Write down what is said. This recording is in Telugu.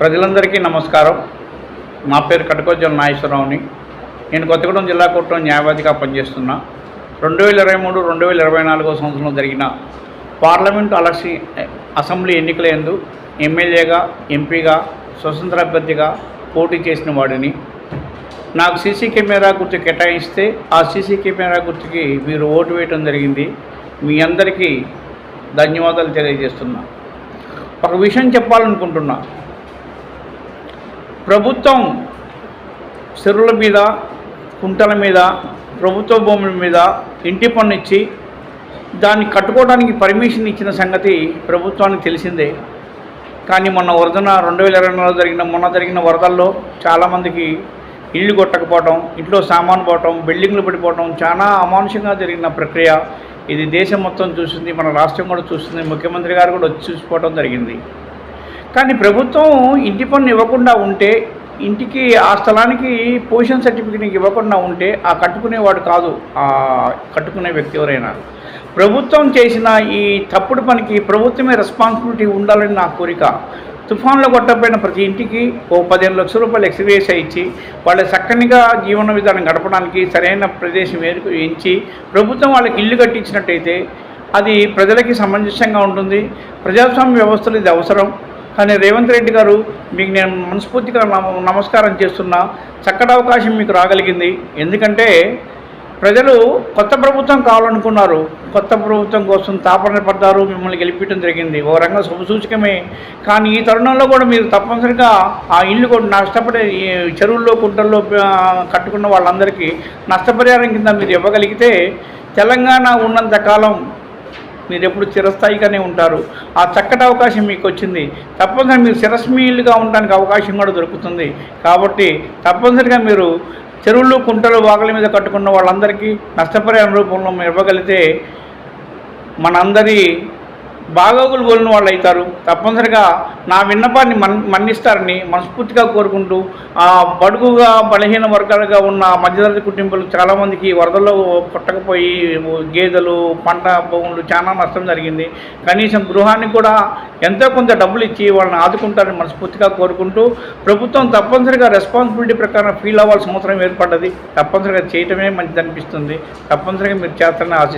ప్రజలందరికీ నమస్కారం. నా పేరు కటకోజల నాగేశ్వరరావుని. నేను కొత్తగూడెం జిల్లా కోర్టులో న్యాయవాదిగా పనిచేస్తున్నా. రెండు వేల ఇరవై మూడు రెండు వేల ఇరవై నాలుగో సంవత్సరంలో జరిగిన పార్లమెంటు అలసి అసెంబ్లీ ఎన్నికల ఎందు ఎమ్మెల్యేగా ఎంపీగా స్వతంత్ర అభ్యర్థిగా పోటీ చేసిన వాడిని. నాకు సీసీ కెమెరా గుర్తు కేటాయిస్తే ఆ సీసీ కెమెరా గుర్తుకి మీరు ఓటు వేయటం జరిగింది. మీ అందరికీ ధన్యవాదాలు తెలియజేస్తున్నా. ఒక విషయం చెప్పాలనుకుంటున్నా. ప్రభుత్వం చెరువుల మీద కుంటల మీద ప్రభుత్వ భూముల మీద ఇంటి పన్ను ఇచ్చి దాన్ని కట్టుకోవడానికి పర్మిషన్ ఇచ్చిన సంగతి ప్రభుత్వానికి తెలిసిందే. కానీ మొన్న వరదన రెండు వేల ఇరవై నాలుగులో జరిగిన మొన్న జరిగిన వరదల్లో చాలామందికి ఇల్లు కొట్టకపోవటం ఇంట్లో సామాను పోవటం బిల్డింగ్లు పడిపోవటం చాలా అమానుషంగా జరిగిన ప్రక్రియ. ఇది దేశం మొత్తం చూసింది మన రాష్ట్రం కూడా చూస్తుంది ముఖ్యమంత్రి గారు కూడా వచ్చి చూసిపోవడం జరిగింది. కానీ ప్రభుత్వం ఇంటి పన్ను ఇవ్వకుండా ఉంటే ఇంటికి ఆ స్థలానికి పొజిషన్ సర్టిఫికేట్ ఇవ్వకుండా ఉంటే ఆ కట్టుకునేవాడు కాదు ఆ కట్టుకునే వ్యక్తి ఎవరైనా. ప్రభుత్వం చేసిన ఈ తప్పుడు పనికి ప్రభుత్వమే రెస్పాన్సిబిలిటీ ఉండాలని నా కోరిక. తుఫాన్లో కొట్టపోయిన ప్రతి ఇంటికి ఓ పదిహేను లక్షల రూపాయలు ఎక్స్గ్రేస్ ఇచ్చి వాళ్ళ చక్కనిగా జీవన విధానం గడపడానికి సరైన ప్రదేశం ఏరుకు ఎంచి ప్రభుత్వం వాళ్ళకి ఇల్లు కట్టించినట్టయితే అది ప్రజలకి సమంజసంగా ఉంటుంది. ప్రజాస్వామ్య వ్యవస్థలు ఇది అవసరం. కానీ రేవంత్ రెడ్డి గారు మీకు నేను మనస్ఫూర్తిగా నమ- నమస్కారం చేస్తున్నా. చక్కటి అవకాశం మీకు రాగలిగింది. ఎందుకంటే ప్రజలు కొత్త ప్రభుత్వం కావాలనుకున్నారు. కొత్త ప్రభుత్వం కోసం తాపన పడ్డారు. మిమ్మల్ని గెలిపించడం జరిగింది. ఓ రంగ శుభసూచకమే. కానీ ఈ తరుణంలో కూడా మీరు తప్పనిసరిగా ఆ ఇల్లు కూడా నష్టపడే చెరువుల్లో కుంటల్లో కట్టుకున్న వాళ్ళందరికీ నష్టపరిహారం కింద మీరు ఇవ్వగలిగితే తెలంగాణ ఉన్నంత కాలం మీరు ఎప్పుడు చిరస్థాయిగానే ఉంటారు. ఆ చక్కటి అవకాశం మీకు వచ్చింది తప్పనిసరిగా మీరు చిరస్మీయులుగా ఉండడానికి అవకాశం కూడా దొరుకుతుంది. కాబట్టి తప్పనిసరిగా మీరు చెరువులు కుంటలు వాగుల మీద కట్టుకున్న వాళ్ళందరికీ నష్టపరిహారం రూపంలో మీరు ఇవ్వగలిగితే మనందరి బాగోగులు కోరిన వాళ్ళు అవుతారు. తప్పనిసరిగా నా విన్నపాన్ని మన్ మన్నిస్తారని మనస్ఫూర్తిగా కోరుకుంటూ బడుగుగా బలహీన వర్గాలుగా ఉన్న మధ్యతరగతి కుటుంబాలు చాలామందికి వరదల్లో పుట్టకపోయి గేదెలు పంట భూములు చాలా నష్టం జరిగింది. కనీసం గృహాన్ని కూడా ఎంతో కొంత డబ్బులు ఇచ్చి వాళ్ళని ఆదుకుంటారని మనస్ఫూర్తిగా కోరుకుంటూ ప్రభుత్వం తప్పనిసరిగా రెస్పాన్సిబిలిటీ ప్రకారం ఫీల్ అవ్వాల్సిన అవసరం ఏర్పడ్డది. తప్పనిసరిగా చేయటమే మంచిది అనిపిస్తుంది తప్పనిసరిగా మీరు చేస్తారని ఆశిస్తున్నాను.